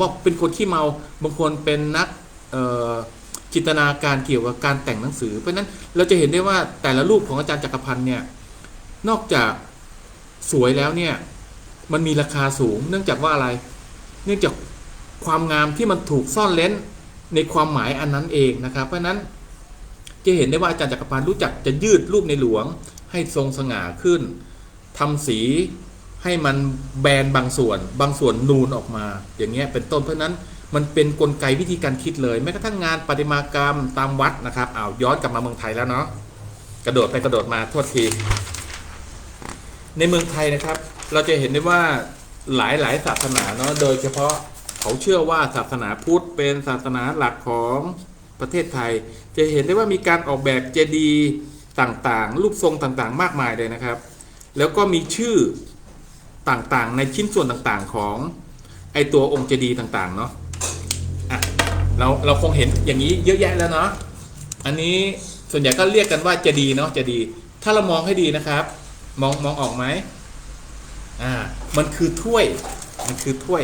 ว่าเป็นคนขี้เมาบางคนเป็นนักจินตนาการเกี่ยวกับการแต่งหนังสือ เพราะฉะนั้นเราจะเห็นได้ว่าแต่ละรูปของอาจารย์จักรพันธ์เนี่ยนอกจากสวยแล้วเนี่ยมันมีราคาสูง เนื่องจากว่าอะไร เนื่องจากความงามที่มันถูกซ่อนเล้นในความหมายอันนั้นเองนะครับ เพราะฉะนั้นจะเห็นได้ว่าอาจารย์จักรพันธ์รู้จักจะยืดรูปในหลวงให้ทรงสง่าขึ้นทำสี ให้มันแบนบางส่วน บางส่วนนูนออกมา อย่างเงี้ยเป็นต้นเพราะนั้นมันเป็นกลไกวิธีการคิดเลยแม้กระทั่งงานประติมากรรมตามวัดนะครับอ้าวย้อนกลับมาเมืองไทยแล้วเนาะกระโดดไปกระโดดมาโทษที ในเมืองไทยนะครับ เราจะเห็นได้ว่าหลายหลายศาสนาเนาะโดยเฉพาะเขาเชื่อว่าศาสนาพุทธเป็นศาสนาหลักของประเทศไทย จะเห็นได้ว่ามีการออกแบบเจดีย์ต่างๆ รูปทรงต่างๆ มากมายเลยนะครับ แล้วก็มีชื่อ ต่างๆ ในชิ้นส่วนต่างๆของไอตัวองค์เจดีย์ต่างๆเนาะอะเราเราคงเห็นอย่างนี้เยอะแยะแล้วเนาะอันนี้ส่วนใหญ่ก็เรียกกันว่าเจดีย์เนาะเจดีย์ถ้าเรามองให้ดีนะครับ มองมองออกไหมอ่ามันคือถ้วยมันคือถ้วย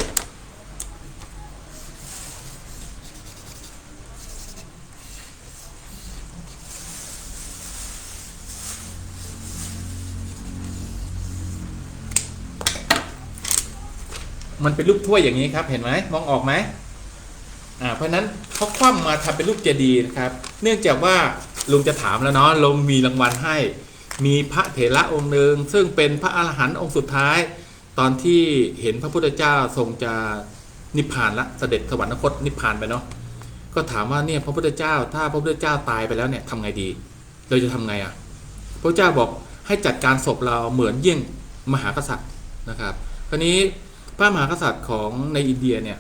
มันเป็นรูปถ้วยอย่างนี้ครับ เห็นไหมมองออกไหมอ่าเพราะนั้นเขาคว่ำมาทำเป็นรูปเจดีย์นะครับ เนื่องจากว่าลุงจะถามแล้วเนาะลุงมีรางวัลให้ มีพระเถระองค์หนึ่งซึ่งเป็นพระอรหันต์องค์สุดท้าย ตอนที่เห็นพระพุทธเจ้าทรงจะนิพพานละเสด็จสวรรคตนิพพานไปเนาะก็ถามว่าเนี่ยพระพุทธเจ้า ถ้าพระพุทธเจ้าตายไปแล้วเนี่ยทำไงดี เราจะทำไงอะ่ะพระเจ้าบอกให้จัดการศพเราเหมือนเยี่ยงมหากษัตริย์นะครับคราวนี้ ระมหากษัตริย์ของในอินเดียเนี่ย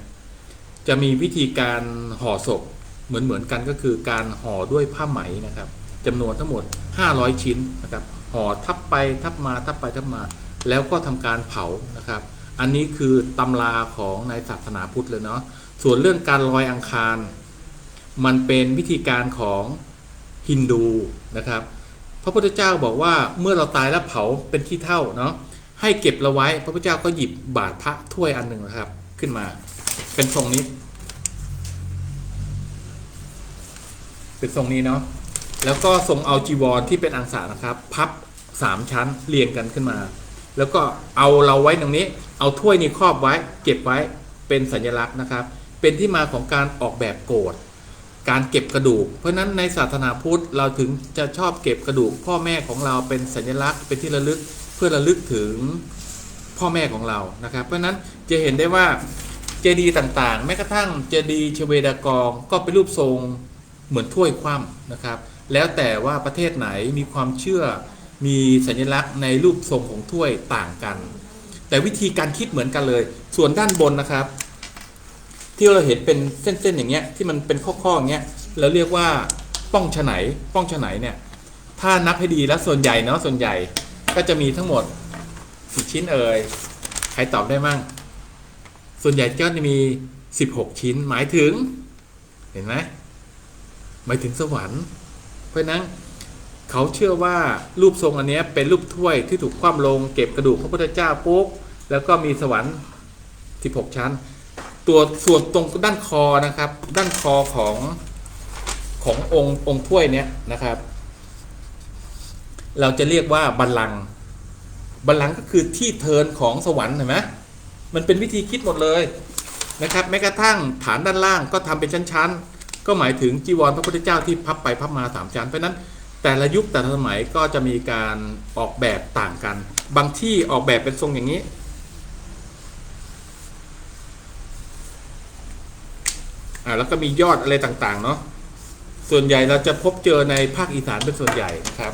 จะมีวิธีการห่อศพเหมือนเหมือนกันก็คือการห่อด้วยผ้าไหมนะครับจำนวนทั้งหมด 500 ชิ้นนะครับห่อทับไปทับมาทับไปทับมา แล้วก็ทำการเผานะครับ อันนี้คือตำราของในศาสนาพุทธเลยเนาะส่วนเรื่องการลอยอังคาร มันเป็นวิธีการของฮินดูนะครับ พระพุทธเจ้าบอกว่าเมื่อเราตายแล้วเผาเป็นขี้เท่าเนาะ ให้เก็บเราไว้ พระพุทธเจ้าก็หยิบบาตรพระถ้วยอันหนึ่งนะครับ ขึ้นมา เป็นทรงนี้ เป็นทรงนี้เนาะแล้วก็ทรงเอาจีวรที่เป็นอังสานะครับ พับสามชั้นเรียงกันขึ้นมา แล้วก็เอาเราไว้ตรงนี้ เอาถ้วยนี้ครอบไว้ เก็บไว้เป็นสัญลักษณ์นะครับ เป็นที่มาของการออกแบบโกรธการเก็บกระดูก เพราะฉะนั้นในศาสนาพุทธเราถึงจะชอบเก็บกระดูก พ่อแม่ของเราเป็นสัญลักษณ์เป็นที่ระลึก พื่อระลึกถึงพ่อแม่ของเรานะครับ เพราะนั้นจะเห็นได้ว่าเจดีย์ต่างๆ แม้กระทั่งเจดีย์ชเวดากองก็เป็นรูปทรงเหมือนถ้วยคว่ำนะครับ แล้วแต่ว่าประเทศไหนมีความเชื่อมีสัญลักษณ์ในรูปทรงของถ้วยต่างกัน แต่วิธีการคิดเหมือนกันเลย ส่วนด้านบนนะครับ ที่เราเห็นเป็นเส้นๆอย่างเงี้ยที่มันเป็นข้อๆอย่างเงี้ยเราเรียกว่าป้องฉไหนป้องฉไหนเนี่ยถ้านับให้ดีแล้วส่วนใหญ่เนาะส่วนใหญ่ ก็จะมีทั้งหมดกี่ชิ้นเอ่ย ใครตอบได้มั่ง ส่วนใหญ่ก็จะมี 16 ชิ้น หมายถึง เห็นไหมหมายถึงสวรรค์ เพราะนั้นเขาเชื่อว่ารูปทรงอันนี้เป็นรูปถ้วยที่ถูกคว่ำลงเก็บกระดูกพระพุทธเจ้าปุ๊บแล้วก็มีสวรรค์ 16 ชั้น ตัวส่วนตรงด้านคอนะครับ ด้านคอของขององค์องค์ถ้วยเนี้ยนะครับ เราจะเรียกว่าบัลลังก์บัลลังก์ก็คือที่เทินของสวรรค์เห็นไหมมันเป็นวิธีคิดหมดเลยนะครับแม้กระทั่งฐานด้านล่างก็ทำเป็นชั้นๆ ก็หมายถึงจีวรพระพุทธเจ้าที่พับไปพับมาสามชั้น เพราะนั้นแต่ละยุคแต่ละสมัยก็จะมีการออกแบบต่างกัน บางที่ออกแบบเป็นทรงอย่างนี้ อ่าแล้วก็มียอดอะไรต่างๆ เนาะส่วนใหญ่เราจะพบเจอในภาคอีสานเป็นส่วนใหญ่นะครับ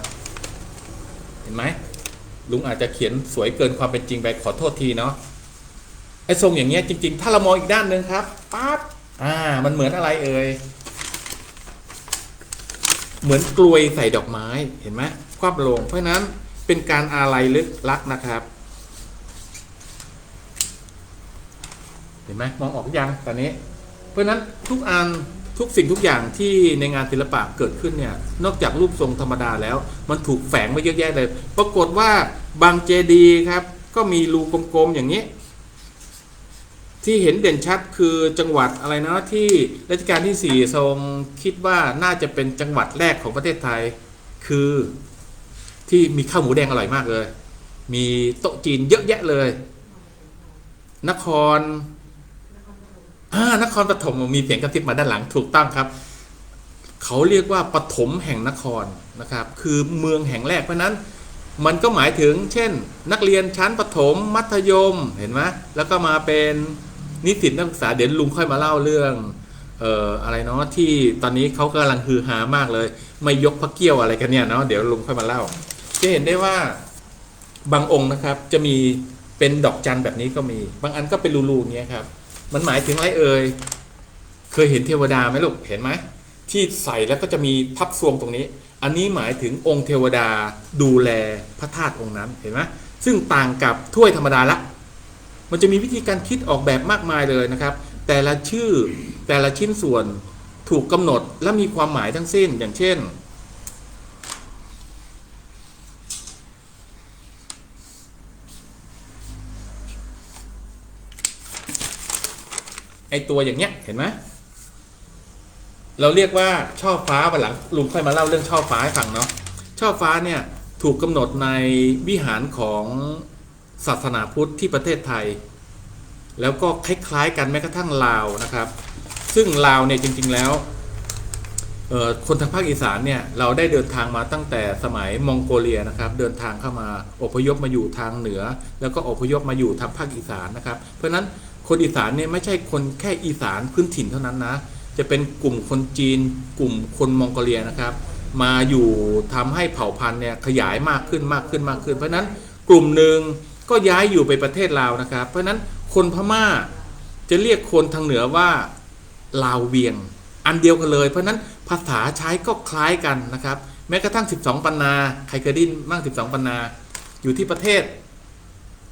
ห็นไหมลุงอาจจะเขียนสวยเกินความเป็นจริงไปขอโทษทีเนาะไอ้ทรงอย่างเงี้ยจริง ๆ ถ้าเรามองอีกด้านหนึ่งครับปั๊บอ่า มันเหมือนอะไรเอ่ยเหมือนกลวยใส่ดอกไม้เห็นไหมคว่ำลง เพราะนั้นเป็นการอาลัยลึกลักนะครับ เห็นไหมมองออกหรือยังตอนนี้ เพราะนั้นทุกอัน ทุกสิ่งทุกอย่างที่ในงานศิลปะเกิดขึ้นเนี่ย นอกจากรูปทรงธรรมดาแล้ว มันถูกแฝงไว้เยอะแยะเลย ปรากฏว่าบางเจดีย์ครับ ก็มีรูกลมๆอย่างนี้ทที่เห็นเด่นชัดคือจังหวัดอะไรนะที่รัชกาลที่สี่ทรงคิดว่าน่าจะเป็นจังหวัดแรกของประเทศไทย คือที่มีข้าวหมูแดงอร่อยมากเลย มีโต๊ะจีนเยอะแยะเลย นคร อ่านครปฐมมีเสียงกระซิบมาด้านหลังถูกต้องครับ เขาเรียกว่าปฐมแห่งนครนะครับ คือเมืองแห่งแรกเพราะนั้น มันก็หมายถึง เช่น นักเรียนชั้นประถมมัธยมเห็นไหมแล้วก็มาเป็นนิสิตนักศึกษาเดี๋ยวลุงค่อยมาเล่าเรื่องเอ่ออะไรเนาะที่ตอนนี้เขากำลังฮือฮามากเลย ไม่ยกพระเกี้ยวอะไรกันเนี่ยเนาะเดี๋ยวลุงค่อยมาเล่า จะเห็นได้ว่าบางองค์นะครับจะมีเป็นดอกจันแบบนี้ก็มี บางอันก็เป็นรูๆอย่างเงี้ยครับ มันหมายถึงอะไรเอ่ย เคยเห็นเทวดาไหมลูก เห็นไหม ที่ใส่แล้วก็จะมีทับทรวงตรงนี้ อันนี้หมายถึงองค์เทวดาดูแลพระธาตุองค์นั้นเห็นไหมซึ่งต่างกับถ้วยธรรมดาละ มันจะมีวิธีการคิดออกแบบมากมายเลยนะครับ แต่ละชื่อแต่ละชิ้นส่วนถูกกำหนดและมีความหมายทั้งสิ้น อย่างเช่น ไอตัวอย่างเนี้ยเห็นไหมเราเรียกว่าช่อฟ้าวันหลังลุงค่อยมาเล่าเรื่องช่อฟ้าให้ฟังเนาะช่อฟ้าเนี่ยถูกกำหนดในวิหารของศาสนาพุทธที่ประเทศไทย แล้วก็คล้ายๆกันแม้กระทั่งลาวนะครับ ซึ่งลาวเนี่ยจริง ๆแล้วคนทางภาคอีสานเนี่ยเราได้เดินทางมาตั้งแต่สมัยมองโกเลียนะครับ เดินทางเข้ามาอพยพมาอยู่ทางเหนือ แล้วก็อพยพมาอยู่ทางภาคอีสานนะครับ เพราะฉะนั้น คนอีสานเนี่ยไม่ใช่คนแค่อีสานพื้นถิ่นเท่านั้นนะ จะเป็นกลุ่มคนจีน กลุ่มคนมองโกเลียนะครับ มาอยู่ทำให้เผ่าพันธุ์เนี่ยขยายมากขึ้นมากขึ้นมากขึ้น เพราะนั้นกลุ่มหนึ่งก็ย้ายอยู่ไปประเทศลาวนะครับ เพราะนั้นคนพม่าจะเรียกคนทางเหนือว่าลาวเวียง อันเดียวกันเลย เพราะฉะนั้นภาษาใช้ก็คล้ายกันนะครับ แม้กระทั่ง 12 ปันนา ใครเคยได้ยินบ้าง 12 ปันนา อยู่ที่ประเทศ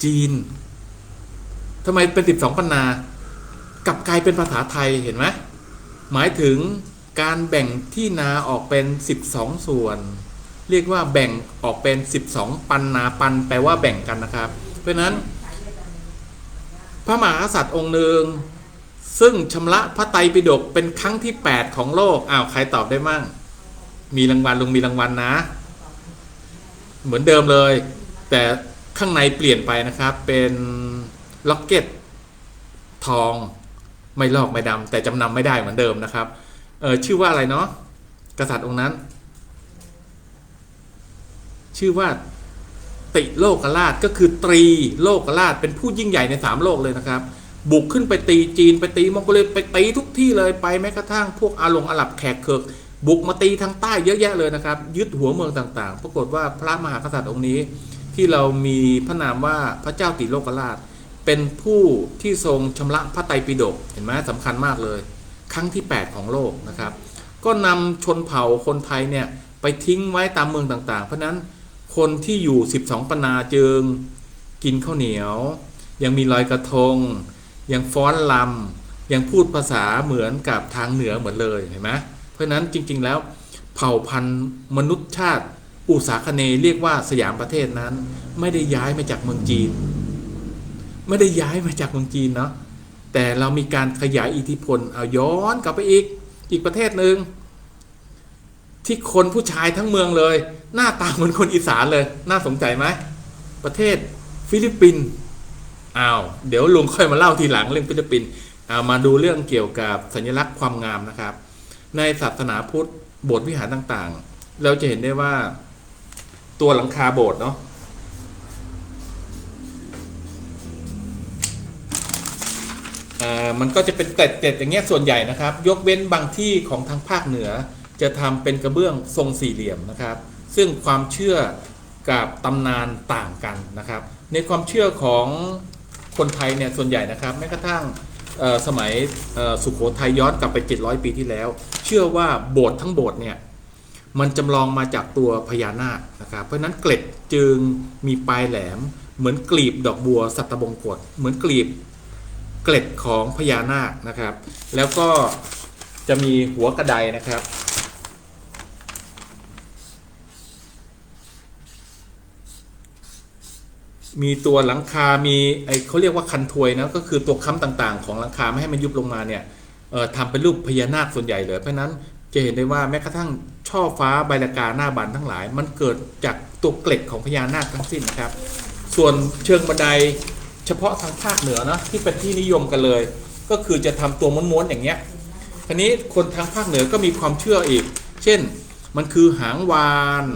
จีน ทำไมเป็น12ปันนากลับกลายเป็นภาษาไทยเห็นไหมหมายถึงการแบ่งที่นาออกเป็น 12 ส่วน เรียกว่าแบ่งออกเป็น 12 ปันนาปันแปลว่าแบ่งกันนะครับ เพราะฉะนั้น พระมหากษัตริย์องค์หนึ่งซึ่งชำระพระไตรปิฎกเป็นครั้งที่ 8 ของโลกอ้าวใครตอบได้มั่ง มีรางวัลลุงมีรางวัลนะ เหมือนเดิมเลย แต่ข้างในเปลี่ยนไปนะครับเป็น ล็อกเก็ตทองไม่ลอกไม่ดำแต่จำนำไม่ได้เหมือนเดิมนะครับเออชื่อว่าอะไรเนาะกษัตริย์องค์นั้น ชื่อว่าติโลกราชก็คือตรีโลกราชเป็นผู้ยิ่งใหญ่ในสามโลกเลยนะครับ บุกขึ้นไปตีจีนไปตีมองโกเลียไปตีทุกที่เลยไปแม้กระทั่งพวกอาหลงอาหรับแขกเคิกบุกมาตีทางใต้เยอะแยะเลยนะครับ ยึดหัวเมืองต่างๆ ปรากฏว่าพระมหากษัตริย์องค์นี้ ที่เรามีพระนามว่าพระเจ้าติโลกราช เป็นผู้ที่ทรงชำระพระไตรปิฎกเห็นไหมสำคัญมากเลย ครั้งที่ 8 ของโลกนะครับ ก็นำชนเผ่าคนไทยเนี่ยไปทิ้งไว้ตามเมืองต่างๆ เพราะนั้นคนที่อยู่ 12 ปนาจึงกินข้าวเหนียว ยังมีลอยกระทง ยังฟ้อนลำยังพูดภาษาเหมือนกับทางเหนือเหมือนเลยเห็นไหมเพราะนั้นจริงๆแล้วเผ่าพันธุ์มนุษยชาติอุษาคเนเรียกว่าสยามประเทศนั้น ไม่ได้ย้ายมาจากเมืองจีน ไม่ได้ย้ายมาจากเมืองจีนเนาะแต่เรามีการขยายอิทธิพลเอาย้อนกลับไปอีกอีกประเทศหนึ่งที่คนผู้ชายทั้งเมืองเลย หน้าตาเหมือนคนอีสานเลย น่าสนใจไหมประเทศฟิลิปปินส์อ้าวเดี๋ยวลุงค่อยมาเล่าทีหลังเรื่องฟิลิปปินส์เอามาดูเรื่องเกี่ยวกับสัญลักษณ์ความงามนะครับ ในศาสนาพุทธโบสถ์วิหารต่างๆ เราจะเห็นได้ว่าตัวหลังคาโบสถ์เนาะ มันก็จะเป็นเกล็ดๆอย่างเงี้ยส่วนใหญ่นะครับ ยกเว้นบางที่ของทางภาคเหนือ จะทำเป็นกระเบื้องทรงสี่เหลี่ยมนะครับ ซึ่งความเชื่อกับตำนานต่างกันนะครับ ในความเชื่อของคนไทยเนี่ยส่วนใหญ่นะครับแม้กระทั่งสมัยสุขโขทัยย้อนกลับไป 700 ปีที่แล้ว เชื่อว่าโบสถ์ทั้งโบสถ์เนี่ยมันจำลองมาจากตัวพญานาคนะครับ เพราะฉะนั้นเกล็ดจึงมีปลายแหลม เหมือนกลีบดอกบัวสัตบงกฎเหมือนกลีบ เกล็ดของพญานาคนะครับ แล้วก็จะมีหัวกระไดนะครับ มีตัวหลังคา มีไอเขาเรียกว่าคันทวยนะก็คือตัวค้ำต่างๆ ของหลังคาไม่ให้มันยุบลงมาเนี่ยเอ่อทำเป็นรูปพญานาคส่วนใหญ่เลยเพราะนั้นจะเห็นได้ว่าแม้กระทั่งช่อฟ้าใบลากาหน้าบานทั้งหลาย มันเกิดจากตัวเกล็ดของพญานาคทั้งสิ้นนะครับ ส่วนเชิงบันได เฉพาะทางภาคเหนือนะที่เป็นที่นิยมกันเลย ก็คือจะทำตัวม้วนๆอย่างเงี้ยทีนี้คนทางภาคเหนือก็มีความเชื่ออีก เช่นมันคือหางวาน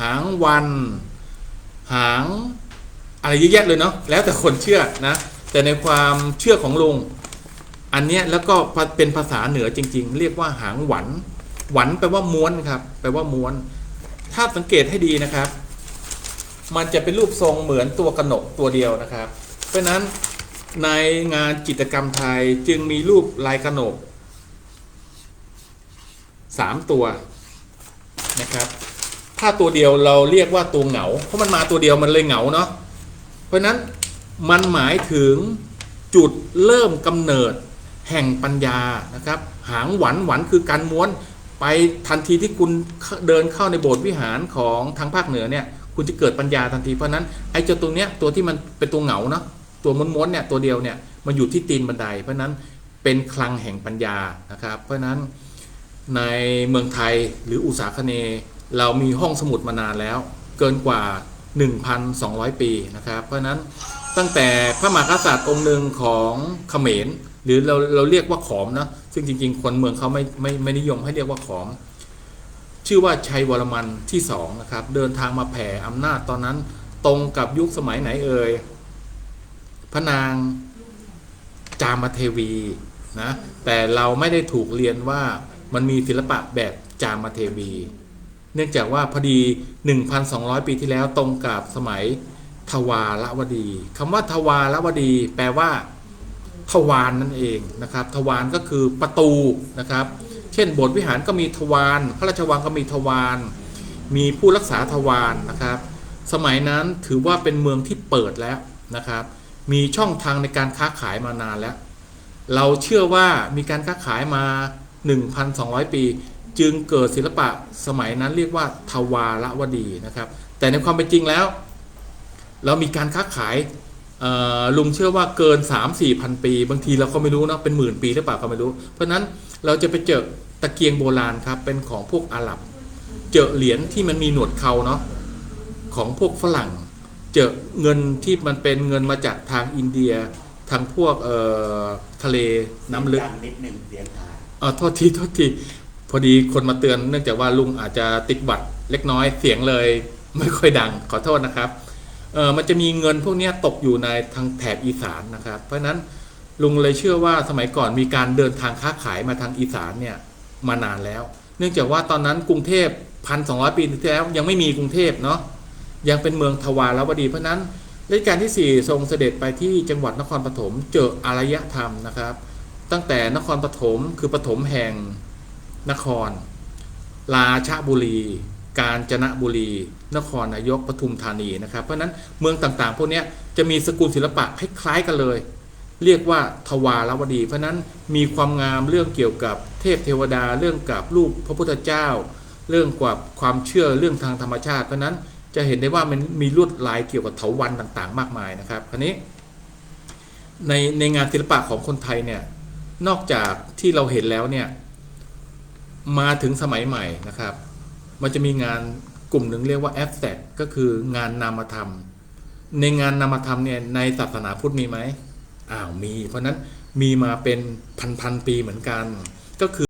หางวัน หางอะไรเยอะแยะเลยเนาะแล้วแต่คนเชื่อนะแต่ในความเชื่อของลุงอันเนี้ยแล้วก็เป็นภาษาเหนือจริง ๆ เรียกว่าหางหวันหวันแปลว่าม้วนครับแปลว่าม้วน ถ้าสังเกตให้ดีนะครับ มันจะเป็นรูปทรงเหมือนตัวกระหนกตัวเดียวนะครับ ราะนั้นในงานจิตรกรรมไทยจึงมีรูปลายกระหนกสามตัวนะครับ ถ้าตัวเดียวเราเรียกว่าตัวเหงา เพราะมันมาตัวเดียวมันเลยเหงาเนาะ เพราะนั้นมันหมายถึงจุดเริ่มกำเนิดแห่งปัญญานะครับ หางหวันหวันคือการม้วนไปทันทีที่คุณเดินเข้าในโบสถ์วิหารของทางภาคเหนือเนี่ย คุณจะเกิดปัญญาทันทีเพราะนั้นไอ้เจ้าตัวเนี้ยตัวที่มันเป็นตัวเหงาเนาะ ตัวม้วนๆเนี่ยตัวเดียวเนี่ยมันอยู่ที่ตีนบันได เพราะนั้นเป็นคลังแห่งปัญญานะครับ เพราะนั้นในเมืองไทยหรืออุตสาคเน เรามีห้องสมุดมานานแล้ว เกินกว่า 1,200 ปีนะครับ เพราะฉะนั้นตั้งแต่พระมหากษัตริย์องค์หนึ่งของเขมร หรือเราเราเรียกว่าขอมนะซึ่งจริง ๆ คนเมืองเขาไม่ไม่ไม่นิยมให้เรียกว่าขอม ชื่อว่าชัยวรมันที่สองนะครับ เดินทางมาแผ่อำนาจตอนนั้นตรงกับยุคสมัยไหนเอ่ย พระนางจามเทวีนะแต่เราไม่ได้ถูกเรียนว่ามันมีศิลปะแบบจามเทวี เนื่องจากว่าพอดี 1,200 ปีที่แล้วตรงกับสมัยทวารวดีคำว่าทวารวดี แปลว่า ทวารนนั่นเองนะครับ ทวารก็คือประตูนะครับ เช่นโบสถ์วิหารก็มีทวารพระราชวังก็มีทวารมีผู้รักษาทวารนะครับ สมัยนั้นถือว่าเป็นเมืองที่เปิดแล้วนะครับ มีช่องทางในการค้าขายมานานแล้ว เราเชื่อว่ามีการค้าขายมา 1,200 ปี จึงเกิดศิลปะสมัยนั้นเรียกว่าทวารวดีนะครับ แต่ในความเป็นจริงแล้ว เรามีการค้าขายลุงเชื่อว่าเกิน 3 4พันปี บางทีเราก็ไม่รู้นะเป็นหมื่นปีหรือเปล่าก็ไม่รู้ เพราะฉะนั้นเราจะไปเจอตะเกียงโบราณครับเป็นของพวกอาหรับ เจอเหรียญที่มันมีหนวดเขาเนาะของพวกฝรั่ง เจอเงินที่มันเป็นเงินมาจากทางอินเดียทางพวกเอ่อทะเลน้ำลึกดังนิดหนึ่งเสียงหายเออโทษทีโทษทีพอดีคนมาเตือนเนื่องจากว่าลุงอาจจะติดบัตรเล็กน้อยเสียงเลย ไม่ค่อยดังขอโทษนะครับเออมันจะมีเงินพวกเนี้ยตกอยู่ในทางแถบอีสานนะครับ เพราะฉะนั้นลุงเลยเชื่อว่าสมัยก่อนมีการเดินทางค้าขายมาทางอีสานเนี่ยมานานแล้ว เนื่องจากว่าตอนนั้นกรุงเทพพันสองปีที่แล้วยังไม่มีกรุงเทพเนาะ ยังเป็นเมืองทวารวดีเพราะนั้นรัชกาลที่ 4 ทรงเสด็จไปที่จังหวัดนครปฐมเจออารยธรรมนะครับ ตั้งแต่นครปฐมคือปฐมแห่งนคร ราชบุรี กาญจนบุรี นครนายกปทุมธานีนะครับ เพราะนั้นเมืองต่างๆ พวกนี้จะมีสกุลศิลปะคล้ายๆกันเลย เรียกว่าทวารวดี เพราะนั้นมีความงามเรื่องเกี่ยวกับเทพเทวดาเรื่องกับรูปพระพุทธเจ้า เรื่องกับความเชื่อเรื่องทางธรรมชาติเพราะนั้น จะเห็นได้ว่ามันมีลวดลายเกี่ยวกับเถาวัลย์ต่างๆ มากมายนะครับคราวนี้ ในในงานศิลปะของคนไทยเนี่ยนอกจากที่เราเห็นแล้วเนี่ยมาถึงสมัยใหม่นะครับ มันจะมีงานกลุ่มหนึ่งเรียกว่าแอ s แ r กก็คืองานนามธรรม ในงานนามธรรมเนี่ยในศาสนาพุทธมีไหมอ้าวมี เพราะฉะนั้นมีมาเป็นพันๆปีเหมือนกันก็คือ